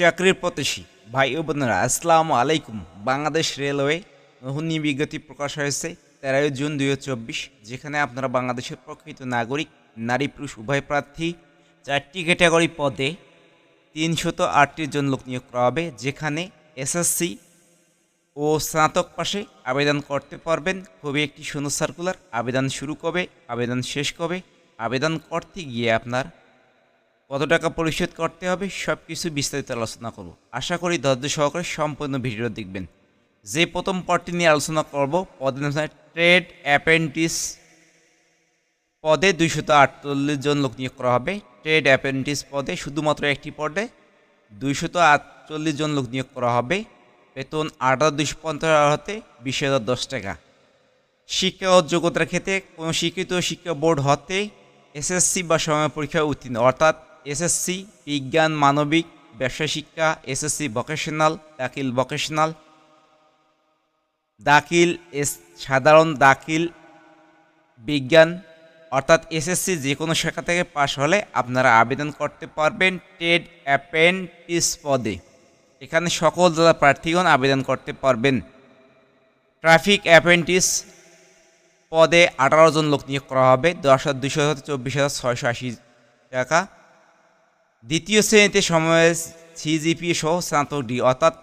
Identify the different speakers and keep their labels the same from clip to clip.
Speaker 1: চাকরির প্রত্যাশী ভাই ও বোনেরা, আসসালামু আলাইকুম। বাংলাদেশ রেলওয়ে নতুন বিজ্ঞপ্তি প্রকাশ হয়েছে তেরোই জুন দু হাজার চব্বিশ, যেখানে আপনারা বাংলাদেশের প্রকৃত নাগরিক, নারী পুরুষ, উভয় প্রার্থী চারটি ক্যাটাগরি পদে তিনশত আটটি জন লোক নিয়োগ করা হবে, যেখানে এসএসসি ও স্নাতক পাশে আবেদন করতে পারবেন। খুবই একটি সুন্দর সার্কুলার আবেদন শুরু কবে, আবেদন শেষ কবে, আবেদন করতে গিয়ে আপনার কত টাকা পরিশোধ করতে হবে সব কিছু বিস্তারিত আলোচনা করব। আশা করি ধৈর্য সহকারে সম্পূর্ণ ভিডিও দেখবেন। যে প্রথম পদটি নিয়ে আলোচনা করব, পদের ট্রেড অ্যাপেন্টিস পদে দুইশত আটচল্লিশ জন লোক নিয়োগ করা হবে। ট্রেড অ্যাপেন্টিস পদে শুধুমাত্র একটি পদে দুইশত আটচল্লিশ জন লোক নিয়োগ করা হবে। বেতন আট হাজার দুইশো পঞ্চাশ হতে বিশ হাজার দশ টাকা। শিক্ষা ও যোগ্যতার ক্ষেত্রে কোনো শিক্ষিত শিক্ষা বোর্ড হতে এসএসসি বা সময় পরীক্ষা উত্তীর্ণ, অর্থাৎ এসএসসি, বিজ্ঞান, মানবিক, ব্যবসা শিক্ষা, এসএসসি ভোকেশনাল দাখিল ভোকেশনাল দাখিল এস, সাধারণ দাখিল বিজ্ঞান, অর্থাৎ এসএসসি যে কোনো শাখা থেকে পাশ হলে আপনারা আবেদন করতে পারবেন টেড অ্যাপেন্টিস পদে। এখানে সকল জেলা প্রার্থীগণ আবেদন করতে পারবেন। ট্রাফিক অ্যাপেন্টিস পদে আঠারো জন লোক নিয়োগ করা হবে, দশ হাজার দুশো চব্বিশ হাজার ছয়শো আশি টাকা। দ্বিতীয় শ্রেণীতে সময় সিজিপি সহ স্নাতক ডি অর্থাৎ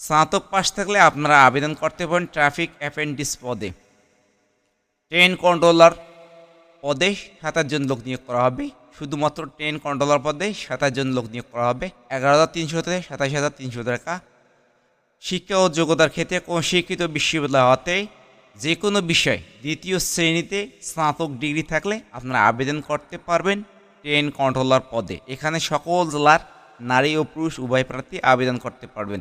Speaker 1: স্নাতক পাশ থাকলে আপনারা আবেদন করতে পারেন ট্রাফিক অ্যাপেন্টিস পদে। ট্রেন কন্ট্রোলার পদে সাতাশ জন লোক নিয়োগ করা হবে। শুধুমাত্র ট্রেন কন্ট্রোলার পদে সাতাশ জন লোক নিয়োগ করা হবে। এগারো হাজার তিনশো থেকে সাতাশ হাজার তিনশো টাকা। শিক্ষা ও যোগ্যতার ক্ষেত্রে কোন শিক্ষিত বিশ্ববিদ্যালয় হতে যে কোনো বিষয় দ্বিতীয় শ্রেণীতে স্নাতক ডিগ্রি থাকলে আপনারা আবেদন করতে পারবেন। ট্রেন কন্ট্রোলার পদে। এখানে সকল জেলার নারী ও পুরুষ উভয় প্রার্থী আবেদন করতে পারবেন।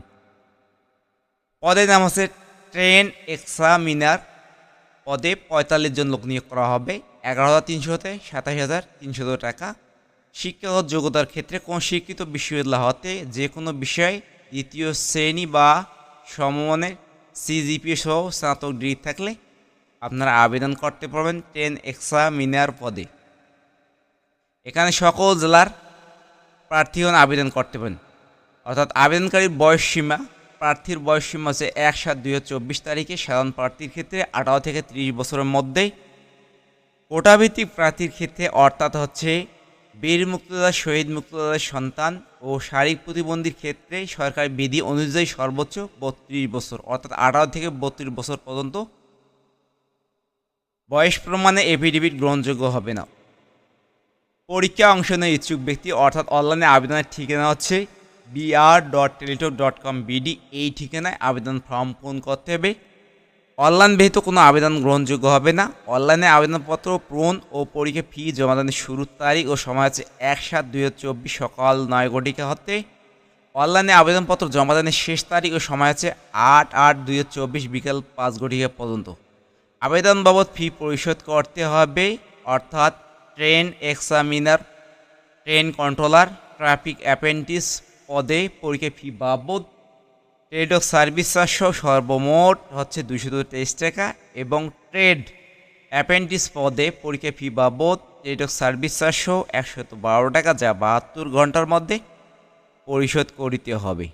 Speaker 1: পদের নাম হচ্ছে ট্রেন এক্সামিনার পদে পঁয়তাল্লিশ জন লোক নিয়োগ করা হবে। এগারো হাজার তিনশো হতে সাতাশ হাজার তিনশো টাকা। শিক্ষাগত যোগ্যতার ক্ষেত্রে কোন শিক্ষিত বিশ্ববিদ্যালয় হতে যে কোনো বিষয়ে দ্বিতীয় শ্রেণি বা সমমানের সিজিপি সহ স্নাতক ডিগ্রি থাকলে আপনারা আবেদন করতে পারবেন টেন এক্সামিনার পদে। এখানে সকল জেলার প্রার্থীগণ আবেদন করতে পারেন। অর্থাৎ আবেদনকারীর বয়স সীমা, প্রার্থীর বয়স সীমা হচ্ছে এক সাত দুই চব্বিশ তারিখে। সাধারণ প্রার্থীর ক্ষেত্রে আঠারো থেকে ত্রিশ বছরের মধ্যেই কোটাভিত্তিক প্রার্থীর ক্ষেত্রে অর্থাৎ হচ্ছে বীর মুক্তদাতা শহীদ মুক্তদাতার সন্তান ও শারীরিক প্রতিবন্ধীর ক্ষেত্রে সরকারি বিধি অনুযায়ী সর্বোচ্চ বত্রিশ বছর, অর্থাৎ আঠারো থেকে বত্রিশ বছর পর্যন্ত। বয়স প্রমাণে এফিডেভিট গ্রহণযোগ্য হবে না। পরীক্ষা অংশ নেওয়ার ইচ্ছুক ব্যক্তি, অর্থাৎ অনলাইনে আবেদনের ঠিকানা হচ্ছে BR dot Teletalk dot com BD এই ঠিকানায় আবেদন ফর্ম পূরণ করতে হবে। অনলাইন ব্যতীত কোনো আবেদন গ্রহণযোগ্য হবে না। অনলাইনে আবেদনপত্র পূরণ ও পরীক্ষা ফি জমাদানের শুরুর তারিখ ও সময় আছে এক সাত দুই চব্বিশ সকাল নয় ঘটিকা হতে। অনলাইনে আবেদনপত্র জমাদানের শেষ তারিখ ও সময় আছে আট আট দুই চব্বিশ বিকাল পাঁচ ঘটিকা পর্যন্ত। আবেদন বাবদ ফি পরিশোধ করতে হবে, অর্থাৎ train examiner, train controller, traffic apprentice পদে পরীক্ষা ফি বাবদ ট্রেড অফ সার্ভিস চারশো সর্বমোট হচ্ছে দুশো তেইশ টাকা এবং ট্রেড অ্যাপেন্টিস পদে পরীক্ষা ফি বাবদ ট্রেড অফ সার্ভিস চারশো একশত বারো টাকা যা বাহাত্তর ঘণ্টার মধ্যে পরিশোধ করিতে হবে।